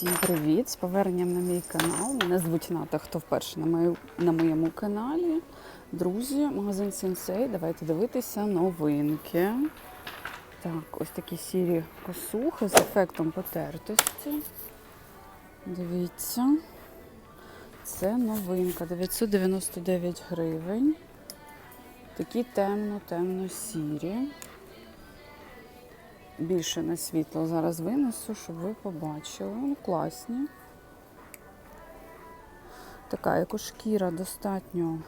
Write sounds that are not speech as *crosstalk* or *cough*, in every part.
Всім привіт! З поверненням на мій канал. Мене звуть Ната, хто вперше на, мою, на моєму каналі. Друзі, магазин Сенсей. Давайте дивитися новинки. Так, ось такі сірі косухи з ефектом потертості. Дивіться. Це новинка. 999 гривень. Такі темно-темно-сірі. Більше на світло зараз винесу, щоб ви побачили. Ну, класні. Така екошкіра достатньо,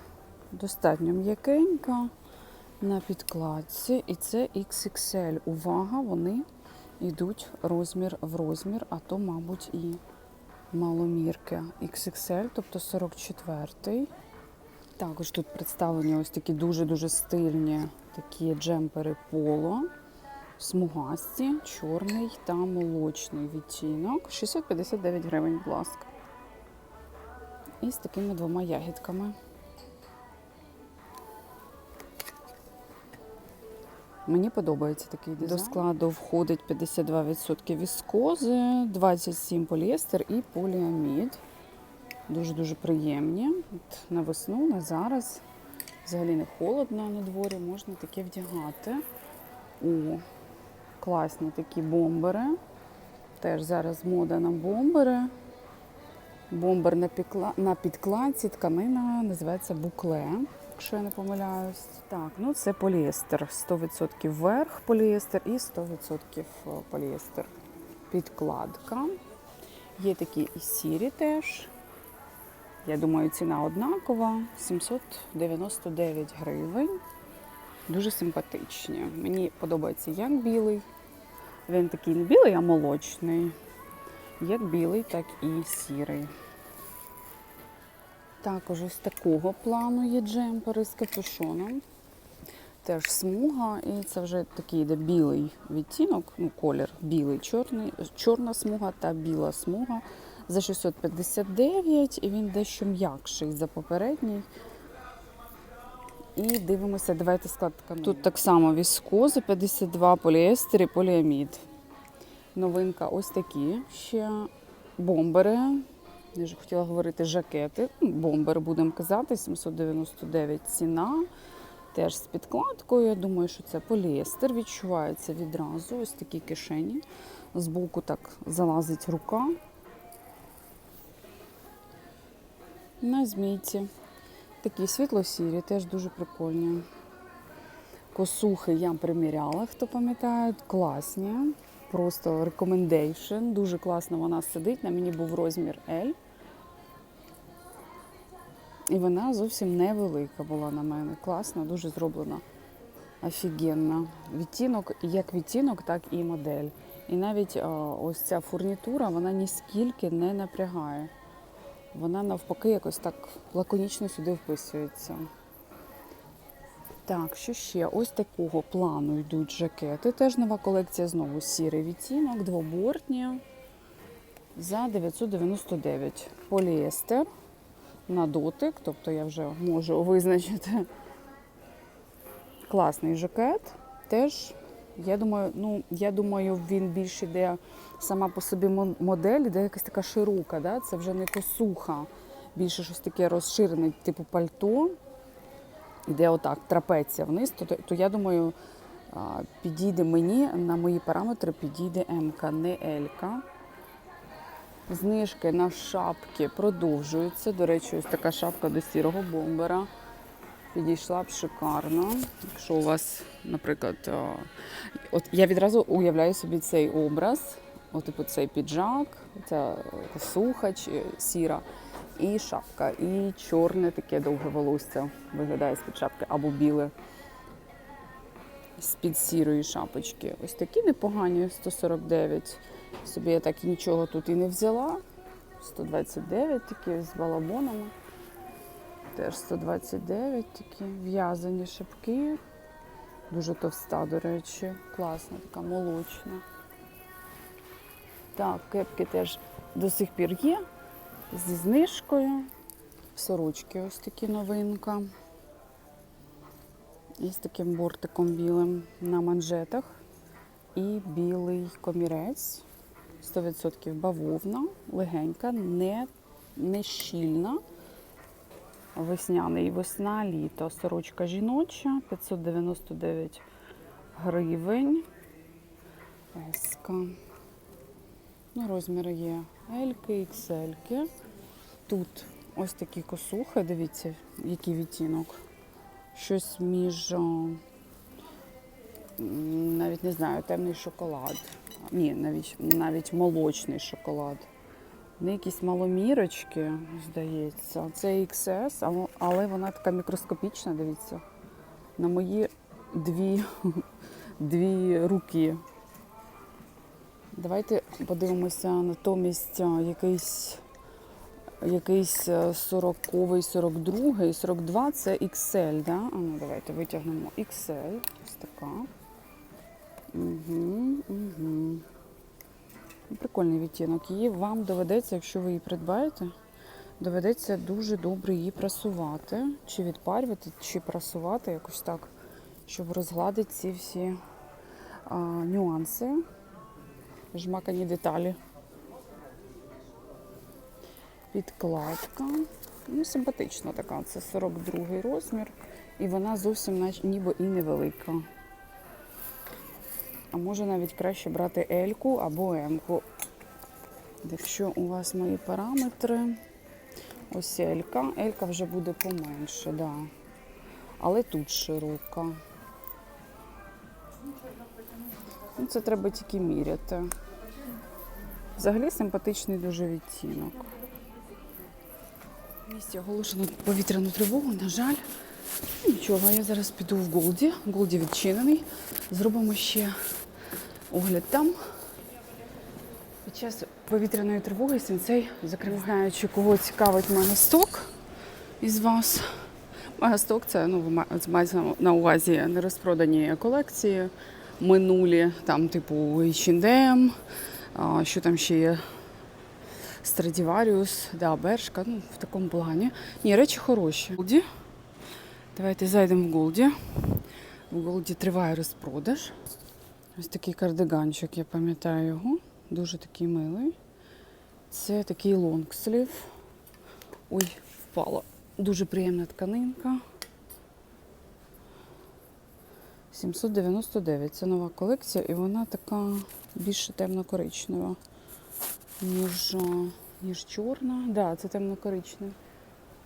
достатньо м'якенька на підкладці. І це XXL. Увага, вони йдуть розмір в розмір, а то, мабуть, і маломірки. XXL, тобто 44-й. Також тут представлені ось такі дуже-дуже стильні такі джемпери поло. Смугасті, чорний та молочний відтінок. 659 гривень, будь ласка. І з такими двома ягідками. Мені подобається такий дизайн. До складу входить 52% віскози, 27 поліестер і поліамід. Дуже-дуже приємні. От на весну, на зараз. Взагалі не холодно на дворі, можна таке вдягати. О, класні такі бомбери. Теж зараз мода на бомбери. Бомбер на, пікла... на підкладці, тканина називається букле, якщо я не помиляюсь. Так, ну це поліестер. 100% верх поліестер і 100% поліестер. Підкладка. Є такі і сірі теж. Я думаю, ціна однакова. 799 гривень. Дуже симпатичні. Мені подобається як білий. Він такий не білий, а молочний. Як білий, так і сірий. Також ось такого плану є джемпери з капюшоном. Теж смуга, і це вже такий йде білий відтінок, ну, колір білий, чорний, чорна смуга та біла смуга за 659, і він дещо м'якший за попередній. І дивимося, давайте склад тканини. Тут так само віскоза, 52 поліестер і поліамід. Новинка ось такі ще бомбери. Я ж хотіла говорити жакети. Ну, Бомбери будемо казати, 799 ціна. Теж з підкладкою. Я думаю, що це поліестер. Відчувається відразу. Ось такі кишені. Збоку так залазить рука. На змійці. Такі світло-сірі, теж дуже прикольні. Косухи я приміряла, хто пам'ятає, класні. Просто recommendation. Дуже класно вона сидить. На мені був розмір L. І вона зовсім невелика була на мене. Класна, дуже зроблена. Офігенна. Відтінок, як відтінок, так і модель. І навіть ось ця фурнітура, вона ніскільки не напрягає. Вона навпаки якось так лаконічно сюди вписується. Так, що ще? Ось такого плану йдуть жакети. Теж нова колекція, знову сірий відтінок, двобортні за 999. Поліестер на дотик, тобто я вже можу визначити класний жакет. Теж, я думаю, ну, я думаю, він більш іде сама по собі модель, іде якась така широка, да? це вже не косуха, більше щось таке розширене, типу пальто іде отак, трапеція вниз, то, то я думаю, підійде мені, на мої параметри підійде М-ка, не Л. Знижки на шапки продовжуються. До речі, ось така шапка до сірого бомбера. Підійшла б шикарно. Якщо у вас, наприклад, от я відразу уявляю собі цей образ, от, типу цей піджак, ця косуха чи- сіра, і шапка, і чорне таке довге волосся виглядає з-під шапки, або біле з-під сірої шапочки. Ось такі непогані 149. Собі я так і нічого тут і не взяла. 129 такі з балабонами. Теж 129 такі в'язані шапки. Дуже товста, до речі. Класна, така молочна. Так, кепки теж до сих пір є. Зі знижкою. Сорочки ось такі новинка. І з таким бортиком білим на манжетах. І білий комірець. 100% бавовна, легенька, не, не щільна. Весняний весна, літо. Сорочка жіноча, 599 гривень. Еска. Ну, розміри є Ельки, XL. Тут ось такі косухи, дивіться, який відтінок. Щось між, навіть не знаю, темний шоколад. Ні, навіть, навіть молочний шоколад. Вони якісь маломірочки, здається. Це XS, але вона така мікроскопічна, дивіться. На мої дві, *laughs* дві руки. Давайте подивимося натомість якийсь, якийсь 40-й, 42-й, 42 це XL, да? А ну давайте витягнемо XL. Ось така. Угу, угу. Прикольний відтінок. Її вам доведеться, якщо ви її придбаєте, доведеться дуже добре її прасувати, чи відпарювати, чи прасувати якось так, щоб розгладити ці всі а, нюанси, жмакані деталі. Підкладка. Ну, симпатична така. Це 42 розмір. І вона зовсім ніби і невелика. А може навіть краще брати Ельку або Емку. Якщо у вас мої параметри, ось Елька. Елька вже буде поменше, да. Але тут широка. Ну, це треба тільки міряти. Взагалі симпатичний дуже відтінок. В місті оголошено повітряну тривогу, на жаль. Ну, Нічого, я зараз піду в Голді. Голді відчинений. Зробимо ще огляд там. Під час повітряної тривоги сенсей, зокрема, знаючи, кого цікавить Мегасток із вас. Мегасток це ну, мається на увазі нерозпродані колекції, минулі, там, типу H&M, що там ще є. Страдіваріус, да, Бершка, ну, в такому плані. Ні, речі хороші. Голді. Давайте зайдемо в Голді. В Голді триває розпродаж. Ось такий кардиганчик, я пам'ятаю його. Дуже такий милий. Це такий лонгслів. Ой, впала. Дуже приємна тканинка. 799. Це нова колекція, і вона така більше темно-коричнева, ніж, ніж чорна. Так, да, це темно-коричневий.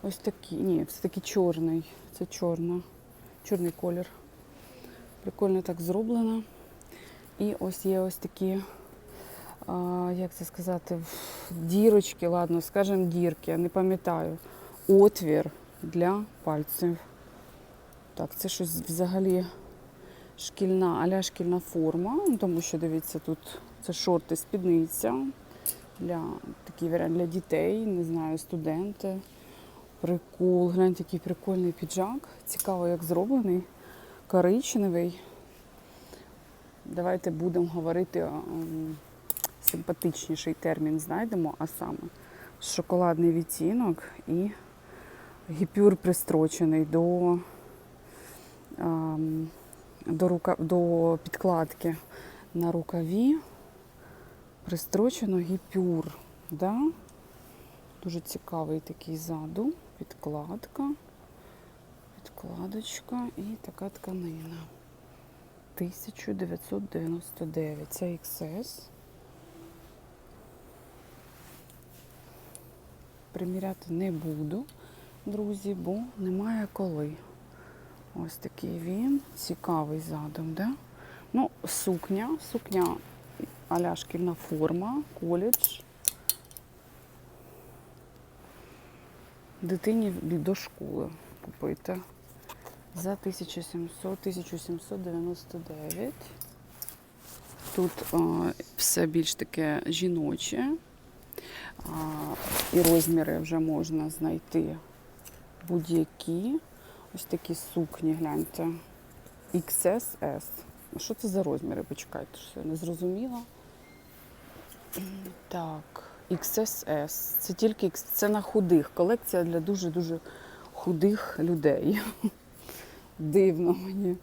Ось такий. Ні, це такий чорний. Це чорна. Чорний колір. Прикольно так зроблено. І ось є ось такі, а, як це сказати, дірочки, ладно, скажімо, дірки, я не пам'ятаю. Отвір для пальців. Так, це щось взагалі шкільна, аля шкільна форма, ну, тому що дивіться, тут це шорти, спідниця. Для такий варіант для дітей, не знаю, студенти. Прикол, гляньте, який прикольний піджак. Цікаво, як зроблений. Коричневий. Давайте будемо говорити симпатичніший термін знайдемо, а саме шоколадний відтінок і гіпюр пристрочений до, ем, до, рука, до підкладки на рукаві. Пристрочено гіпюр. Да? Дуже цікавий такий ззаду. Підкладка, підкладочка і така тканина. 1999. Це XS. Приміряти не буду, друзі, бо немає коли. Ось такий він. Цікавий задом, да? Ну, сукня, сукня аля шкільна форма, коледж. Дитині до школи купити за 1700-1799. Тут а, все більш таке жіноче. А, і розміри вже можна знайти будь-які. Ось такі сукні, гляньте. XSS. Що це за розміри? Почекайте, що я не зрозуміла. Так, XSS. Це тільки це на худих. Колекція для дуже-дуже худих людей. Дивно мені.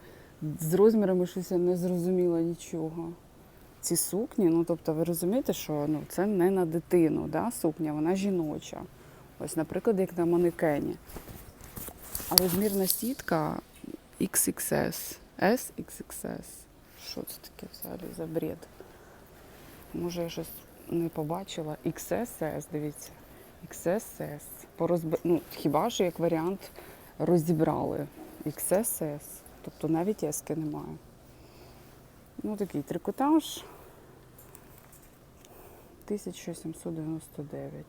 З розмірами щось я не зрозуміла нічого. ці сукні. Ну, тобто, ви розумієте, що ну, це не на дитину, да, сукня, вона жіноча. Ось, наприклад, як на манекені. А розмірна сітка XXS, SXXS. Що це таке взагалі за бред? Може, я щось не побачила. XSS, дивіться. XSS. Порозб... Ну, хіба що як варіант розібрали. XSS. Тобто навіть ески немає. Ну, такий трикотаж. 1799.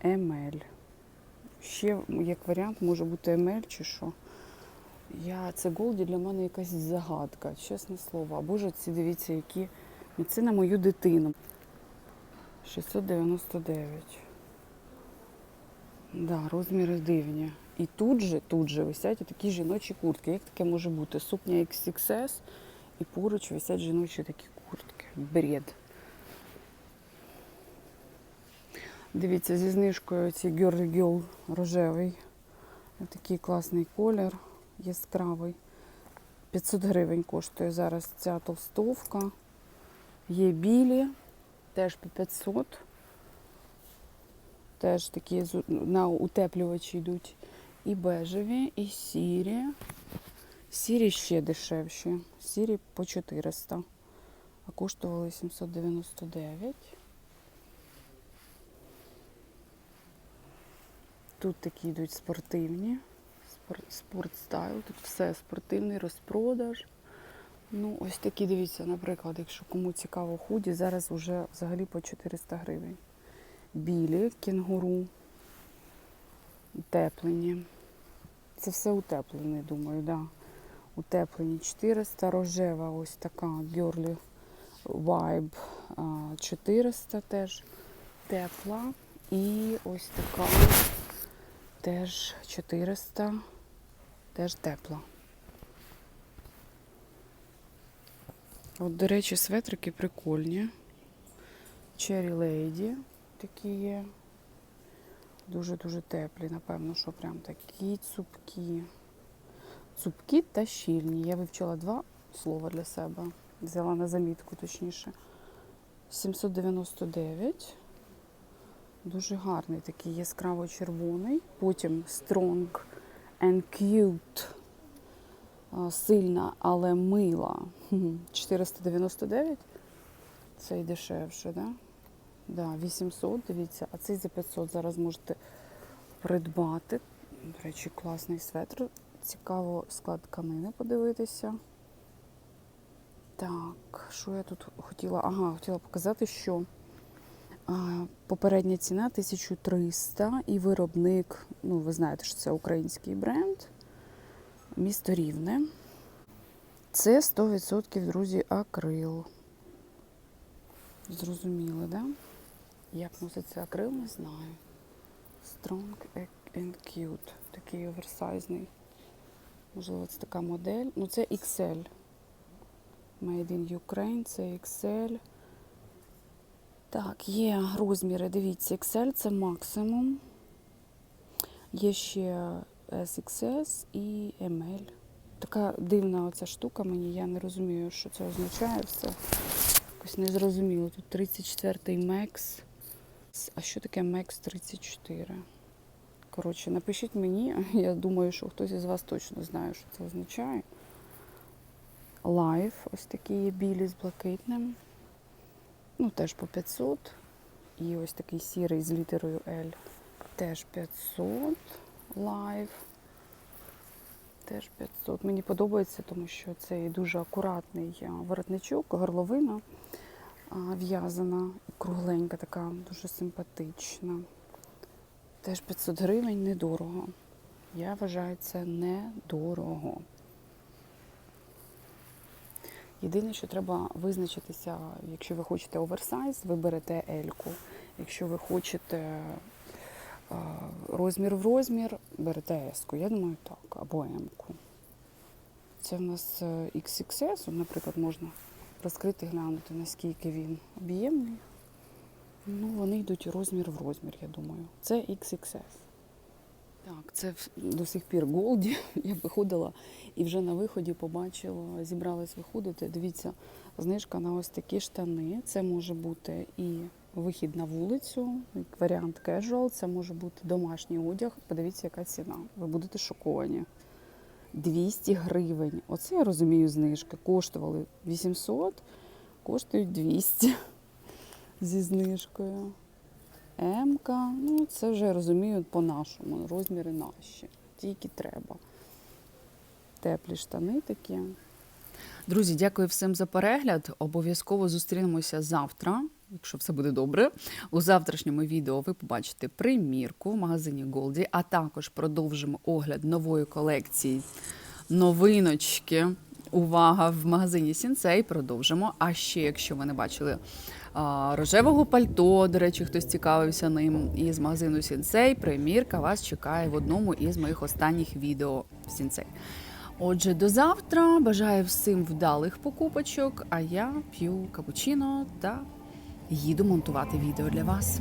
Емель. Ще як варіант може бути емель чи що. Я, це Голді для мене якась загадка, чесне слово. А боже, ці дивіться, які. Це на мою дитину. 699. Да, розміри дивні. І тут же, тут же висять такі жіночі куртки. Як таке може бути? Сукня XXS і поруч висять жіночі такі куртки. Бред. Дивіться, зі знижкою ці Girly Girl рожевий. Такий класний колір, яскравий. 500 гривень коштує зараз ця толстовка. Є білі, теж по 500. Теж такі на утеплювачі йдуть. І бежеві, і сірі. Сірі ще дешевші. Сірі по 400. А коштували 799. Тут такі йдуть спортивні. Спортстайл. Тут все спортивний розпродаж. Ну, ось такі, дивіться, наприклад, якщо кому цікаво худі, зараз вже взагалі по 400 гривень. Білі, кінгуру, утеплені. Це все утеплені, думаю, да. Утеплені 400, рожева ось така Girly Vibe 400 теж тепла. І ось така теж 400, теж тепла. От, до речі, светрики прикольні. Cherry Lady такі є. Дуже-дуже теплі, напевно, що прям такі цупкі. Цупкі та щільні. Я вивчила два слова для себе. Взяла на замітку, точніше. 799. Дуже гарний такий яскраво-червоний. Потім Strong and Cute. Сильна, але мила. *laughs* 499. Це дешевше, да? Да, 800, дивіться, а цей за 500 зараз можете придбати. До речі, класний светр. Цікаво склад тканини подивитися. Так, що я тут хотіла? Ага, хотіла показати, що попередня ціна 1300 і виробник, ну ви знаєте, що це український бренд, місто Рівне. Це 100%, друзі, акрил. Зрозуміли, да? Як носиться акрил, не знаю. Strong and cute. Такий оверсайзний. Можливо, це така модель. Ну, це XL. Made in Ukraine, це XL. Так, є розміри, дивіться, XL це максимум. Є ще SXS і ML. Така дивна оця штука мені, я не розумію, що це означає все. Якось не зрозуміло. Тут 34-й Max. А що таке Max 34? Коротше, напишіть мені, *laughs* я думаю, що хтось із вас точно знає, що це означає. Live, ось такі є білі з блакитним. Ну, теж по 500. І ось такий сірий з літерою L. Теж 500. Live. Теж 500. Мені подобається, тому що це дуже акуратний воротничок, горловина в'язана, кругленька, така, дуже симпатична. Теж 500 гривень недорого. Я вважаю, це недорого. Єдине, що треба визначитися, якщо ви хочете оверсайз, ви берете Ельку. Якщо ви хочете розмір в розмір, берете Еску. Я думаю, так, або М-ку. Це в нас е, XXS, наприклад, можна розкрити, глянути, наскільки він об'ємний. Ну, вони йдуть розмір в розмір, я думаю. Це XXS. Так, це до сих пір Голді. *laughs* Я виходила і вже на виході побачила, зібралась виходити. Дивіться, знижка на ось такі штани. Це може бути і вихід на вулицю, як варіант casual, це може бути домашній одяг. Подивіться, яка ціна. Ви будете шоковані. 200 гривень. Оце я розумію знижки. Коштували 800, коштують 200 *laughs* зі знижкою. М-ка, ну це вже я розумію по-нашому. Розміри наші. Тільки треба. Теплі штани такі. Друзі, дякую всім за перегляд. Обов'язково зустрінемося завтра, якщо все буде добре. У завтрашньому відео ви побачите примірку в магазині Голді, а також продовжимо огляд нової колекції новиночки. Увага в магазині Сінцей. Продовжимо. А ще, якщо ви не бачили рожевого пальто, до речі, хтось цікавився ним із магазину Сінцей, примірка вас чекає в одному із моїх останніх відео в Сінцей. Отже, до завтра. Бажаю всім вдалих покупочок. А я п'ю капучино та їду монтувати відео для вас.